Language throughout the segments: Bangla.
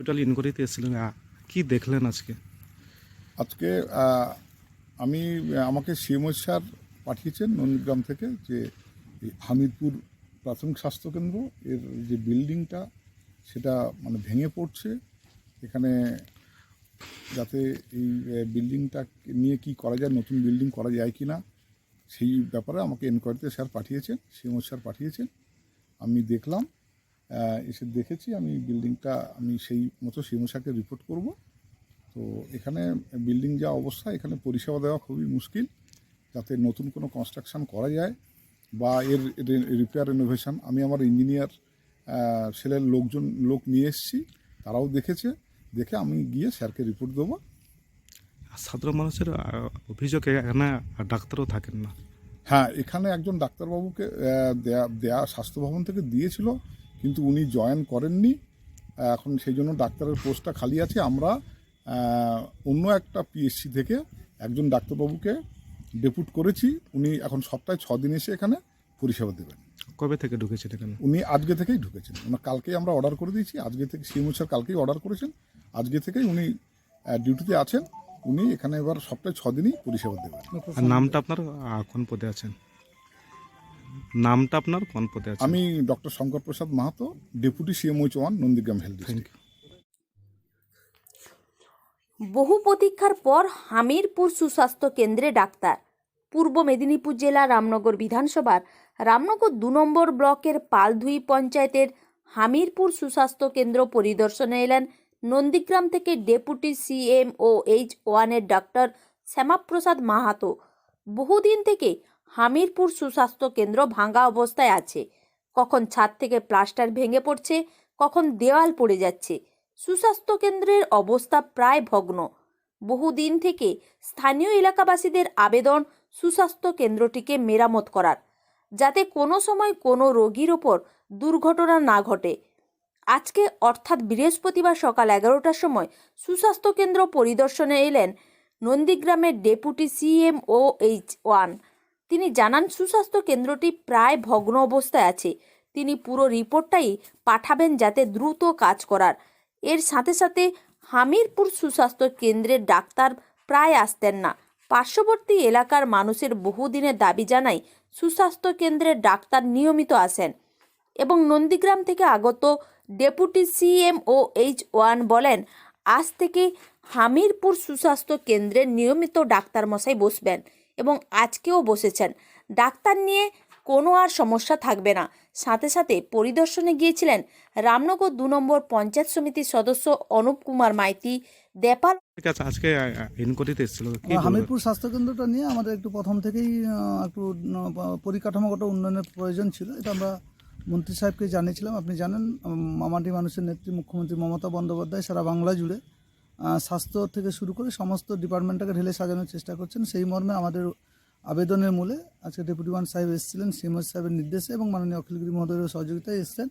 হসপিটাল ইনকোয়ারিতে এসেছিলেন কি দেখলেন আজকে? আজকে আমি, আমাকে সিএমও স্যার পাঠিয়েছেন নন্দীগ্রাম থেকে যে হামিদপুর প্রাথমিক স্বাস্থ্যকেন্দ্র এর যে বিল্ডিংটা, সেটা মানে ভেঙে পড়ছে। এখানে যাতে এই বিল্ডিংটা নিয়ে কি করা যায়, নতুন বিল্ডিং করা যায় কি না সেই ব্যাপারে আমাকে এনকোয়ারিতে স্যার পাঠিয়েছেন, সিএমও স্যার পাঠিয়েছেন। আমি দেখলাম এসে দেখেছি আমি বিল্ডিংটা আমি সেই মতো স্যারকে রিপোর্ট করব। তো এখানে বিল্ডিং যা অবস্থা এখানে পরিষেবা দেওয়া খুবই মুশকিল যাতে নতুন কোনো কনস্ট্রাকশন করা যায় বা এর রিপেয়ার রিনোভেশন আমি আমার ইঞ্জিনিয়ার সেলের লোকজন লোক নিয়ে এসেছি তারাও দেখেছে দেখে আমি গিয়ে স্যারকে রিপোর্ট দেবো। সাধারণ মানুষের অভিযোগ এখানে ডাক্তারও থাকেন না। হ্যাঁ এখানে একজন ডাক্তারবাবুকে দেয়া দেয়া স্বাস্থ্য ভবন থেকে দিয়েছিল। কিন্তু উনি জয়েন করেননি। এখন সেই জন্য ডাক্তারের পোস্টটা খালি আছে। আমরা অন্য একটা পিএসসি থেকে একজন ডাক্তারবাবুকে ডেপুট করেছি। উনি এখন সপ্তাহে ছ দিন এসে এখানে পরিষেবা দেবেন। কবে থেকে ঢুকেছেন এখানে? উনি আজকে থেকেই ঢুকেছেন। ওনার কালকেই আমরা অর্ডার করে দিয়েছি। আজকে থেকে সিএমও স্যার কালকেই অর্ডার করেছেন। আজকে থেকেই উনি ডিউটিতে আছেন। উনি এখানে এবার সপ্তাহে ছ দিনই পরিষেবা দেবেন। আর নামটা আপনার কোন পদে আছেন? নামটা আপনার? কোন পদে আছেন? আমি doctor Shankar Prasad Mahato deputy CMOH one Nandigram health district. বহু প্রতীক্ষার পর হামিরপুর সুস্বাস্থ্য কেন্দ্রে ডাক্তার। পূর্ব মেদিনীপুর জেলা রামনগর বিধানসভার রামনগর দু নম্বর ব্লকের পালধুই পঞ্চায়েতের হামিরপুর সুস্বাস্থ্য কেন্দ্র পরিদর্শনে এলেন নন্দীগ্রাম থেকে ডেপুটি সিএম ও এইচ ওয়ানের ডক্টর শ্যামাপ্রসাদ মাহাতো। বহুদিন থেকে হামিরপুর সুস্বাস্থ্য কেন্দ্র ভাঙা অবস্থায় আছে। কখন ছাদ থেকে প্লাস্টার ভেঙে পড়ছে, কখন দেওয়াল পড়ে যাচ্ছে। সুস্বাস্থ্য কেন্দ্রের অবস্থা প্রায় ভগ্ন। বহুদিন থেকে স্থানীয় এলাকাবাসীদের আবেদন সুস্বাস্থ্য কেন্দ্রটিকে মেরামত করার, যাতে কোনো সময় কোনো রোগীর ওপর দুর্ঘটনা না ঘটে। আজকে অর্থাৎ বৃহস্পতিবার সকাল এগারোটার সময় সুস্বাস্থ্য কেন্দ্র পরিদর্শনে এলেন নন্দীগ্রামের deputy CM O H one. তিনি জানান, সুস্বাস্থ্য কেন্দ্রটি প্রায় ভগ্ন অবস্থায় আছে। তিনি পুরো রিপোর্টটাই পাঠাবেন যাতে দ্রুত কাজ করার। এর সাথে সাথে হামিরপুর সুস্বাস্থ্য কেন্দ্রের ডাক্তার প্রায় আসতেন না। পার্শ্ববর্তী এলাকার মানুষের বহুদিনের দাবি জানাই সুস্বাস্থ্য কেন্দ্রের ডাক্তার নিয়মিত আসেন এবং নন্দীগ্রাম থেকে আগত deputy CM O H one বলেন, আজ থেকে হামিরপুর সুস্বাস্থ্য কেন্দ্রে নিয়মিত ডাক্তার মশাই বসবেন। এবং আজকেও বসেছেন। ডাক্তার নিয়ে কোনো আর সমস্যা থাকবে না। সাথে সাথে পরিদর্শনে গিয়েছিলেন রামনগর দু নম্বর পঞ্চায়েত সমিতির সদস্য অনুপ কুমার মাইতি। দেপাল আজকে ইনকোয়ারিতে এসেছিল? হামিরপুর স্বাস্থ্যকেন্দ্রটা নিয়ে আমাদের একটু প্রথম থেকেই একটু পরিকাঠামোগত উন্নয়নের প্রয়োজন ছিল। এটা আমরা মন্ত্রী সাহেবকে জানিয়েছিলাম। আপনি জানেন মামাটি মানুষের নেত্রী মুখ্যমন্ত্রী মমতা বন্দ্যোপাধ্যায় সারা বাংলা জুড়ে স্বাস্থ্য থেকে শুরু করে সমস্ত ডিপার্টমেন্টটাকে ঢেলে সাজানোর চেষ্টা করছেন। সেই মর্মে আমাদের আবেদনের মূলে আজকে ডেপুটি ওয়ান সাহেব এসেছিলেন সিএমএস সাহেবের নির্দেশে এবং মাননীয় অখিলগিরি মহোদয়ের সহযোগিতায় এসেছেন।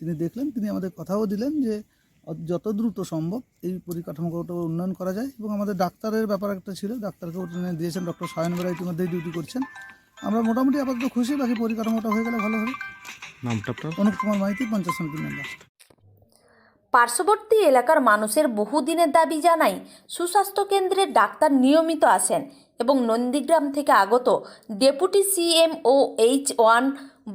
তিনি দেখলেন তিনি আমাদের কথাও দিলেন যে যত দ্রুত সম্ভব এই পরিকাঠামোগত উন্নয়ন করা যায় এবং আমাদের ডাক্তারের ব্যাপার একটা ছিল ডাক্তারকেও তিনি দিয়েছেন ডক্টর সায়ন বেরা ইতিমধ্যেই ডিউটি করছেন। আমরা মোটামুটি আপাতত খুশি বাকি পরিকাঠামোটা হয়ে গেলে ভালো হবে। নামটা অনুপ কুমার মাইতি পঞ্চাশ সমিতি মেম্বার পার্শ্ববর্তী এলাকার মানুষের বহুদিনের দাবি জানাই সুস্বাস্থ্য কেন্দ্রের ডাক্তার নিয়মিত আসেন। এবং নন্দীগ্রাম থেকে আগত deputy CM O H one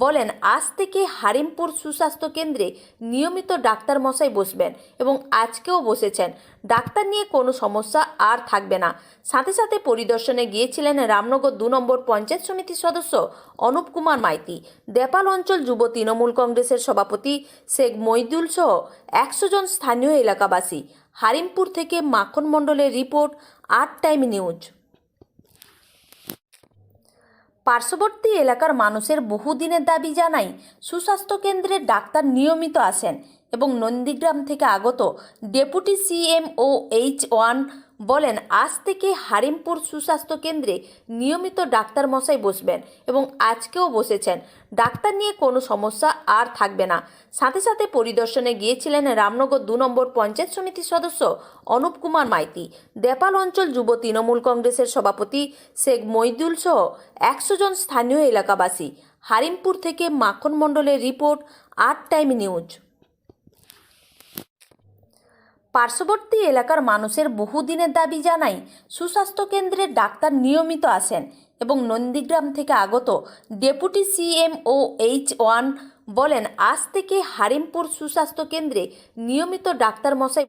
বলেন, আজ থেকে হারিমপুর সুস্বাস্থ্য কেন্দ্রে নিয়মিত ডাক্তার মশাই বসবেন এবং আজকেও বসেছেন। ডাক্তার নিয়ে কোনো সমস্যা আর থাকবে না। সাথে সাথে পরিদর্শনে গিয়েছিলেন রামনগর দু নম্বর পঞ্চায়েত সমিতির সদস্য অনুপ কুমার মাইতি। দেপাল অঞ্চল যুব তৃণমূল কংগ্রেসের সভাপতি শেখ মইদুল সহ একশো জন স্থানীয় এলাকাবাসী। হারিমপুর থেকে মাখন মণ্ডলের রিপোর্ট, আট টাইম নিউজ। পার্শ্ববর্তী এলাকার মানুষের বহুদিনের দাবি জানাই সুস্বাস্থ্য কেন্দ্রের ডাক্তার নিয়মিত আসেন এবং নন্দীগ্রাম থেকে আগত deputy CM O H one বলেন, আজ থেকে হারিমপুর সুস্বাস্থ্য কেন্দ্রে নিয়মিত ডাক্তার মশাই বসবেন এবং আজকেও বসেছেন। ডাক্তার নিয়ে কোনো সমস্যা আর থাকবে না। সাথে সাথে পরিদর্শনে গিয়েছিলেন রামনগর দু নম্বর পঞ্চায়েত সমিতির সদস্য অনুপ কুমার মাইতি। দেপাল অঞ্চল যুব তৃণমূল কংগ্রেসের সভাপতি শেখ মইদুল সহ একশো জন স্থানীয় এলাকাবাসী। হারিমপুর থেকে মাখন মণ্ডলের রিপোর্ট, আট টাইম নিউজ। পার্শ্ববর্তী এলাকার মানুষের বহুদিনের দাবি জানাই সুস্বাস্থ্য কেন্দ্রের ডাক্তার নিয়মিত আসেন এবং নন্দীগ্রাম থেকে আগত ডেপুটি সিএমও এইচ ওয়ান বলেন, আজ থেকে হারিমপুর সুস্বাস্থ্য কেন্দ্রে নিয়মিত ডাক্তার মশাই